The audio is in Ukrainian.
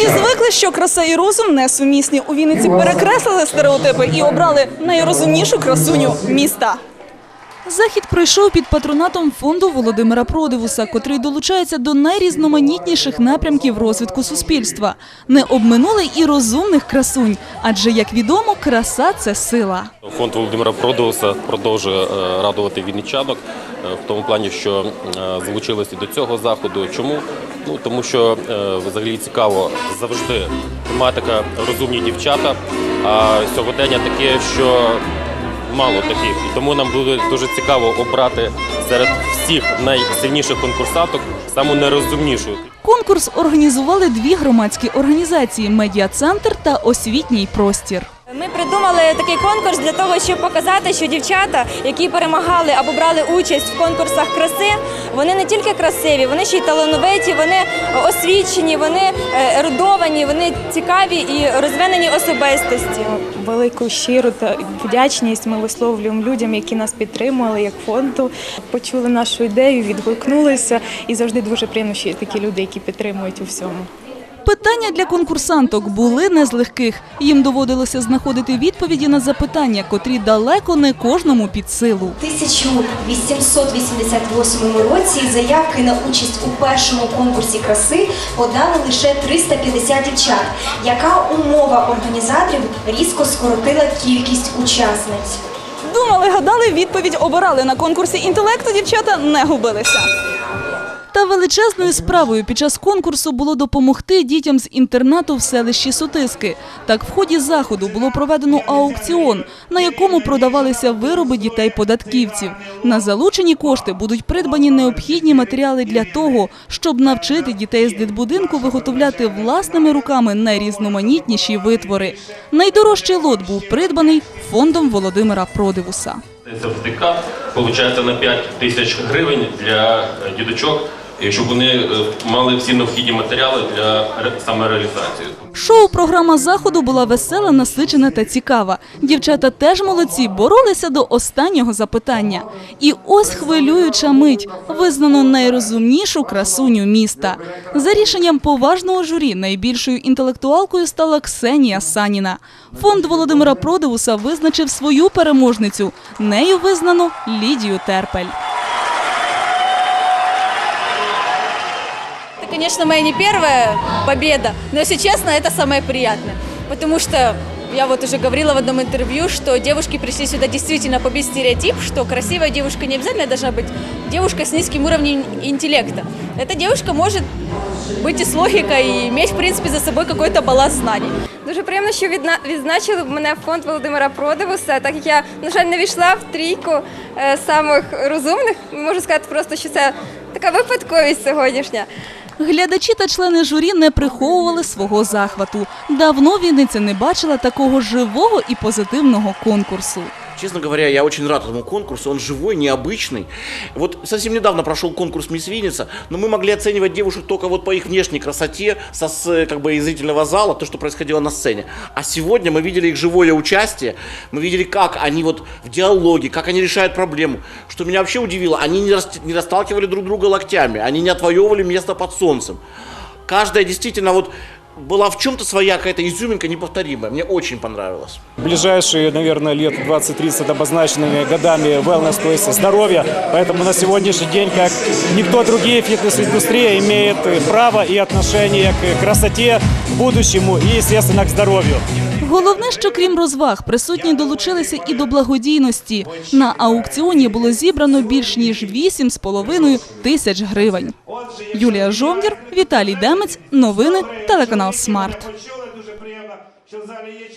Всі звикли, що краса і розум несумісні. У Вінниці перекреслили стереотипи і обрали найрозумнішу красуню міста. Захід пройшов під патронатом фонду Володимира Продивуса, котрий долучається до найрізноманітніших напрямків розвитку суспільства. Не обминули і розумних красунь, адже, як відомо, краса це сила. Фонд Володимира Продоуса продовжує е, радувати вінничанок е, в тому плані, що е, залучилися до цього заходу. Чому? Ну тому що е, взагалі цікаво завжди тематика розумні дівчата. А сьогодення таке, що мало таких, і тому нам буде дуже цікаво обрати серед всіх найсильніших конкурсанток саму найрозумнішу. Конкурс організували дві громадські організації медіа-центр та освітній простір. Придумали такий конкурс для того, щоб показати, що дівчата, які перемагали або брали участь в конкурсах краси, вони не тільки красиві, вони ще й талановиті, вони освічені, вони е, ерудовані, вони цікаві і розвинені особистості. Велику щиру та вдячність ми висловлюємо людям, які нас підтримували, як фонду. Почули нашу ідею, відгукнулися, і завжди дуже приємно, що є такі люди, які підтримують у всьому. Питання для конкурсанток були не з легких. Їм доводилося знаходити відповіді на запитання, котрі далеко не кожному під силу. У 1888 році заявки на участь у першому конкурсі краси подали лише 350 дівчат. Яка умова організаторів різко скоротила кількість учасниць? Думали, гадали, відповідь обирали на конкурсі інтелекту. Дівчата не губилися. Та величезною справою під час конкурсу було допомогти дітям з інтернату в селищі Сутиски. Так, в ході заходу було проведено аукціон, на якому продавалися вироби дітей-податківців. На залучені кошти будуть придбані необхідні матеріали для того, щоб навчити дітей з дитбудинку виготовляти власними руками найрізноманітніші витвори. Найдорожчий лот був придбаний фондом Володимира Продивуса. Сертифікат виходить на 5 тисяч гривень для е, діточок, щоб вони е, мали всі необхідні матеріали для ре- самореалізації. Шоу-програма заходу була весела, насичена та цікава. Дівчата теж молодці, боролися до останнього запитання. І ось хвилююча мить визнано найрозумнішу красуню міста. За рішенням поважного журі найбільшою інтелектуалкою стала Ксенія Саніна. Фонд Володимира Продивуса визначив свою переможницю. Нею визнано Лідію Терпель. конечно, моя не первая победа, но, если честно, это самое приятное. Потому что я вот уже говорила в одном интервью, что девушки пришли сюда действительно побить стереотип, что красивая девушка не обязательно должна быть девушка с низким уровнем интеллекта. Эта девушка может быть и с логикой, и иметь, в принципе, за собой какой-то баланс знаний. Дуже приємно, що відна... відзначили мене фонд Володимира Продивуса, так як я, на жаль, не війшла в трійку е, самих розумних. Можу сказати просто, що це така випадковість сьогоднішня. Глядачі та члени журі не приховували свого захвату. Давно Вінниця не бачила такого живого і позитивного конкурсу. Честно говоря, я очень рад этому конкурсу. Он живой, необычный. Вот совсем недавно прошел конкурс «Мисс Винница», но мы могли оценивать девушек только вот по их внешней красоте, со, с, как бы из зрительного зала, то, что происходило на сцене. А сегодня мы видели их живое участие, мы видели, как они вот в диалоге, как они решают проблему. Что меня вообще удивило, они не, рас- не расталкивали друг друга локтями, они не отвоевывали место под солнцем. Каждая действительно вот была в чем-то своя какая-то изюминка неповторимая. Мне очень понравилось. ближайшие, наверное, лет 20-30 обозначенными годами wellness, то есть здоровье. Поэтому на сегодняшний день, как никто другие, фитнес-индустрия имеет э, право и отношение к красоте, к будущему и, естественно, к здоровью. Головне, що крім розваг, присутні долучилися і до благодійності. На аукціоні було зібрано більш ніж 8,5 тисяч гривень. Юлія Жовнір, Віталій Демець. Новини телеканал Смарт. Дуже приємно, що в залі є.